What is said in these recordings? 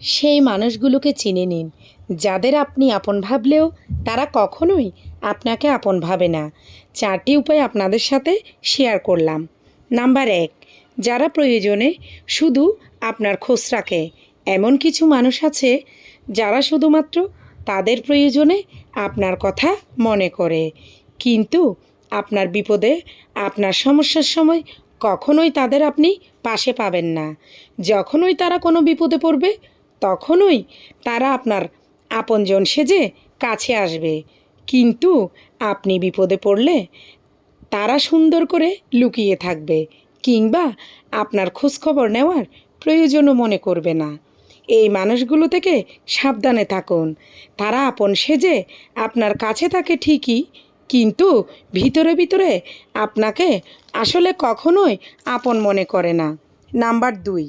সেই মানুষগুলোকে চিনে নিন। যাদের আপনি আপন ভাবলেও তারা কখনোই আপনাকে আপন ভাবে না। চারটি উপায় আপনাদের সাথে শেয়ার করলাম। নাম্বার এক, যারা প্রয়োজনে শুধু আপনার খোঁজ রাখে। এমন কিছু মানুষ আছে যারা শুধুমাত্র তাদের প্রয়োজনে আপনার কথা মনে করে। কিন্তু আপনার বিপদে, আপনার সমস্যার সময় কখনোই তাদের আপনি পাশে পাবেন না। যখনই তারা কোনো বিপদে পড়বে তখনই তারা আপনার আপনজন সেজে কাছে আসবে। কিন্তু আপনি বিপদে পড়লে তারা সুন্দর করে লুকিয়ে থাকবে কিংবা আপনার খোঁজখবর নেওয়ার প্রয়োজনও মনে করবে না। এই মানুষগুলো থেকে সাবধানে থাকুন। তারা আপন সেজে আপনার কাছে থাকে ঠিকই, কিন্তু ভিতরে ভিতরে আপনাকে আসলে কখনোই আপন মনে করে না। নাম্বার দুই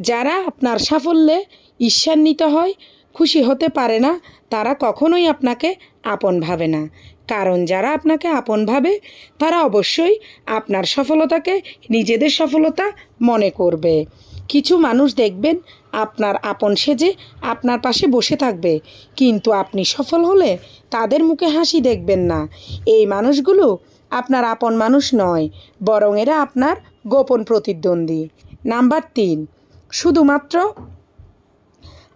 যারা আপনার সাফল্যে ঈর্ষান্বিত হয়, খুশি হতে পারে না, তারা কখনোই আপনাকে আপন ভাবে না। কারণ যারা আপনাকে আপন ভাবে, তারা অবশ্যই আপনার সফলতাকে নিজেদের সফলতা মনে করবে। কিছু মানুষ দেখবেন, আপনার আপন সেজে আপনার পাশে বসে থাকবে। কিন্তু আপনি সফল হলে তাদের মুখে হাসি দেখবেন না। এই মানুষগুলো আপনার আপন মানুষ নয়, বরং এরা আপনার গোপন প্রতিদ্বন্দ্বী। নাম্বার তিন শুধুমাত্র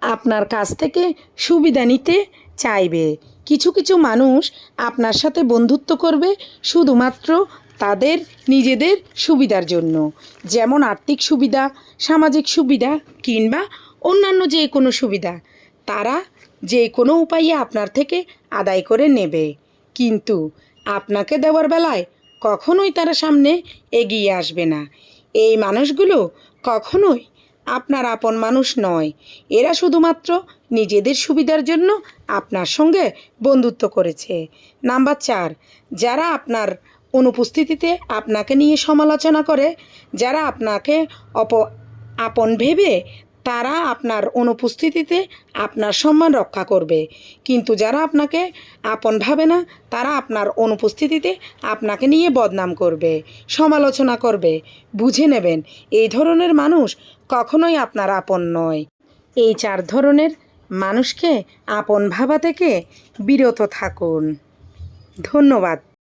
আপনার কাছ থেকে সুবিধা নিতে চাইবে। কিছু কিছু মানুষ আপনার সাথে বন্ধুত্ব করবে শুধুমাত্র তাদের নিজেদের সুবিধার জন্য। যেমন আর্থিক সুবিধা, সামাজিক সুবিধা কিংবা অন্যান্য যে কোনো সুবিধা, তারা যে কোনো উপায়ে আপনার থেকে আদায় করে নেবে। কিন্তু আপনাকে দেওয়ার বেলায় কখনোই তারা সামনে এগিয়ে আসবে না। এই মানুষগুলো কখনোই আপনার আপন মানুষ নয়। এরা শুধুমাত্র নিজেদের সুবিধার জন্য আপনার সঙ্গে বন্ধুত্ব করেছে। নাম্বার চার, যারা আপনার অনুপস্থিতিতে আপনাকে নিয়ে সমালোচনা করে, যারা আপনাকে অপ, আপন ভেবে তারা আপনার অনুপস্থিতিতে আপনার সম্মান রক্ষা করবে। কিন্তু যারা আপনাকে আপন ভাবে না, তারা আপনার অনুপস্থিতিতে আপনাকে নিয়ে বদনাম করবে, সমালোচনা করবে, বুঝে নেবেন। এই ধরনের মানুষ কখনোই আপনার আপন নয়। এই চার ধরনের মানুষকে আপন ভাবা থেকে বিরত থাকুন। ধন্যবাদ।